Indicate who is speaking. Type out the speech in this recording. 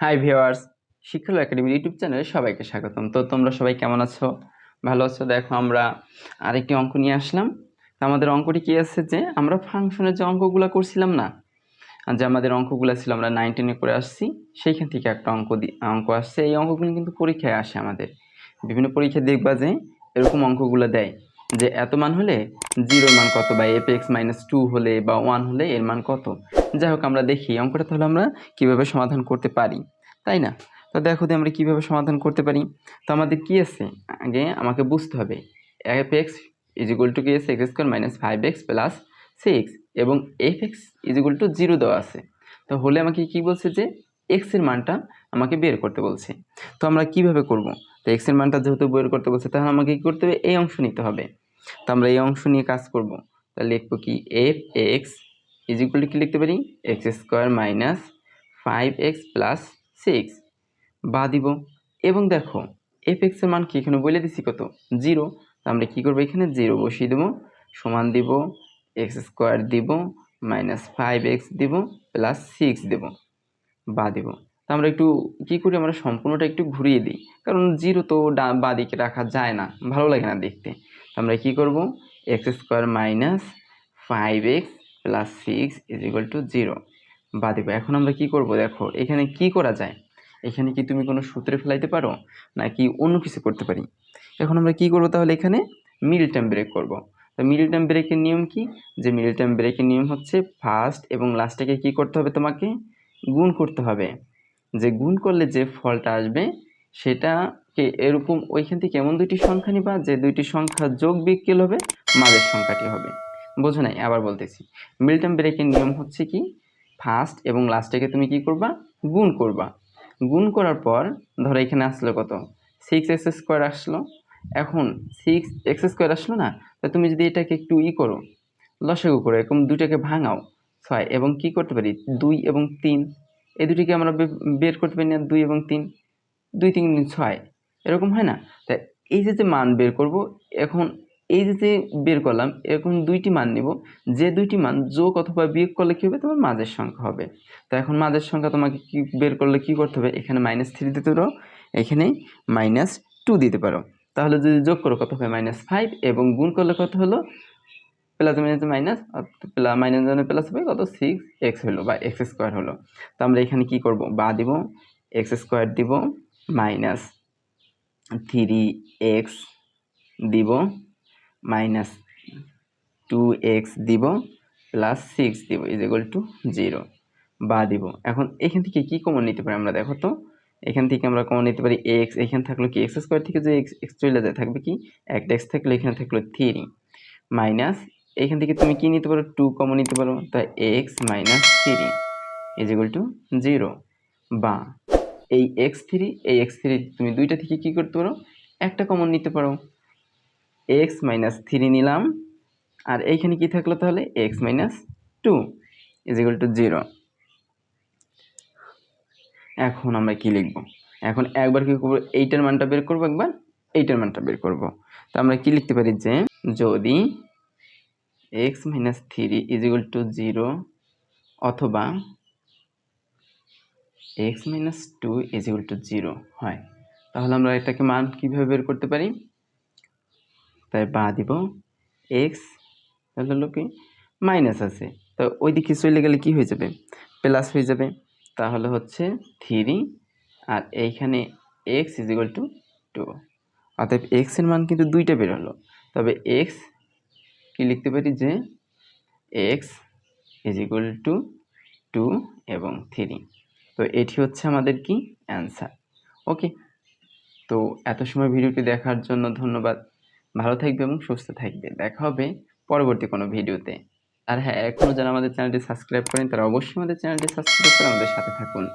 Speaker 1: Hi viewers শিক্ষালো একাডেমির YouTube চ্যানেলে সবাইকে স্বাগতম। তো তোমরা সবাই কেমন আছো? ভালো আছো? দেখো, আমরা আরেকটি অঙ্ক নিয়ে আসলাম। তো আমাদের অঙ্কটি কি আছে যে, আমরা ফাংশনের যে অঙ্কগুলো করছিলাম না যে আমাদের অঙ্কগুলো ছিল, আমরা নাইন টেনে করে আসছি, সেইখান থেকে একটা অঙ্ক অঙ্ক আসছে। এই অঙ্কগুলো কিন্তু পরীক্ষায় আসে আমাদের। বিভিন্ন পরীক্ষায় দেখবা যে, এরকম অঙ্কগুলো দেয়। যে এত মান হলে জিরোর মান কত বা এফ এক্স মাইনাস টু হলে বা ওয়ান হলে এর মান কত? যাই হোক, আমরা দেখি। অঙ্কটা তাহলে আমরা কীভাবে সমাধান করতে পারি? তাই না? তো দেখো যে আমরা কীভাবে সমাধান করতে পারি। তো আমাদের কী আছে? আগে আমাকে বুঝতে হবে। F x is equal to কি আছে? X square minus five x plus six এবং f x is equal to zero দেওয়া আছে। তো হলে আমাকে কি বলছে যে এক্সের মানটা আমাকে বের করতে বলছে। তো আমরা কীভাবে করব? তো এক্সের মানটা যেহেতু বের করতে বলছে, তাহলে আমাকে কী করতে হবে? এই অংশ নিতে হবে। তো আমরা এই অংশ নিয়ে কাজ করব। তাহলে লিখব কি f x is equal to কি লিখতে পারি? X square minus five x plus six বা দিব। এবং দেখো এফ এক্সের মান কি এখানে বলে দিছি কত? জিরো তো আমরা কী করব এখানে? জিরো বসিয়ে দেবো। সমান দিব এক্স স্কোয়ার দিব মাইনাস ফাইভ এক্স দিব প্লাস সিক্স দেব। বা দিব। তো আমরা একটু কী করি, আমরা সম্পূর্ণটা একটু ঘুরিয়ে দিই। কারণ জিরো তো ডা বা দিকে রাখা যায় না, ভালো লাগে না দেখতে। আমরা কী করব? X square minus five x plus six is equal to zero. বা দিব, এখন আমরা কি করব? দেখো, এখানে কি করা যায়? এখানে কি তুমি কোনো সূত্রে ফেলাইতে পারো? নাকি অন্য কিছু করতে পারি? এখন আমরা কি করব তাহলে এখানে? মিল টাইম ব্রেক করব। তো মিল টাইম ব্রেকের নিয়ম কি? যে মিল টাইম ব্রেকের নিয়ম হচ্ছে ফার্স্ট এবং লাস্টটাকে কি করতে হবে তোমাকে? গুণ করতে হবে। যে গুণ করলে যে ফলটা আসবে, সেটাকে এরকম ওইখান থেকে এমন দুইটি সংখ্যা নিবা, যে দুইটি সংখ্যা যোগ বিক্কেল হবে, মাঝের সংখ্যাটি হবে। বোঝো নাই, আবার বলতেছি। মিল টাইম ব্রেকের নিয়ম হচ্ছে কি? ফার্স্ট এবং লাস্টটাকে তুমি কি করবা? গুণ করবা। গুণ করার পর, ধরো এখানে আসলো কত? সিক্স এক্স স্কোয়ার আসলো। এখন সিক্স এক্স স্কোয়ার আসলো না? তা তুমি যদি এটাকে একটু ই করো লসাগু করো এরকম দুইটাকে ভাঙাও, ছয়, এবং কি করতে পারি? দুই এবং তিন। এই দুটিকে আমরা বের করতে পারি না দুই এবং তিন। দুই, তিন ছয়। এরকম হয় না? তা এই যে যে মান বের করব, এখন এই যে যে বের করলাম, এরকম দুইটি মান নিব। যে দুইটি মান যোগ অথবা বিয়োগ করলে কী হবে? তোমার মাঝের সংখ্যা হবে। তো এখন মাঝের সংখ্যা তোমাকে কি বের করলে কি করতে হবে? এখানে মাইনাস থ্রি দিতে পারো, এখানে মাইনাস টু দিতে পারো। তাহলে যদি যোগ করো, কত হবে? মাইনাস ফাইভ এবং গুণ করলে কত হলো? প্লাস মাইনাস মাইনাস মাইনাস মানে প্লাস হবে কত? সিক্স এক্স হলো বা এক্স স্কোয়ার হলো। তো আমরা এখানে কি করব? বা দিব এক্স স্কোয়ার দিব মাইনাস থ্রি এক্স দিব মাইনাস টু এক্স দিব প্লাস সিক্স দিব ইজ ইকুয়াল টু জিরো বা দিব। এখন এখান থেকে কি কমন নিতে পারি আমরা? দেখো তো, এখান থেকে আমরা কমন নিতে পারি এক্স এখানে থাকল কি? এক্স স্কোয়ার থেকে যে এক্স এক্স চলে যায় থাকবে কি? একটা এক্স থাকলে এখানে থাকল থ্রি মাইনাস এখান থেকে তুমি কি নিতে পারো? টু কমন নিতে পারো। তাই x minus three is equal to zero বা এই এক্স থ্রি এই এক্স থ্রি তুমি দুইটা থেকে কি করতে পারো? একটা কমন নিতে পারো। এক্স মাইনাস থ্রি নিলাম। আর এইখানে কি থাকল তাহলে? X minus two is equal to zero এখন আমরা কি লিখব? এখন একবার কি করব? এইটার মানটা বের করব একবার? এইটার মানটা বের করব। তো আমরা কি লিখতে পারি যে, যদি x minus three is equal to zero অথবা x minus two is equal to zero হয়। তাহলে আমরা এটাকে মান কীভাবে বের করতে পারি? তাই বা দিব এক্স তাহলে হলো কি? মাইনাস আছে। তো ওই দিকে চলে গেলে কি হয়ে যাবে? প্লাস হয়ে যাবে। তাহলে হচ্ছে থ্রি আর এইখানে x is equal to two অতএব এক্সের মান কিন্তু দুইটা বের হলো। তবে এক্স কি লিখতে পারি যে x is equal to two এবং থ্রি তো এটি হচ্ছে আমাদের কি অ্যান্সার ওকে তো এত সময় ভিডিওটি দেখার জন্য ধন্যবাদ। ভালো থাকবে এবং সুস্থ থাকবে। দেখা হবে পরবর্তী কোনো ভিডিওতে। আর হ্যাঁ এখনও যারা আমাদের চ্যানেলটি সাবস্ক্রাইব করেন, তারা অবশ্যই আমাদের চ্যানেলটি সাবস্ক্রাইব করে আমাদের সাথে থাকুন।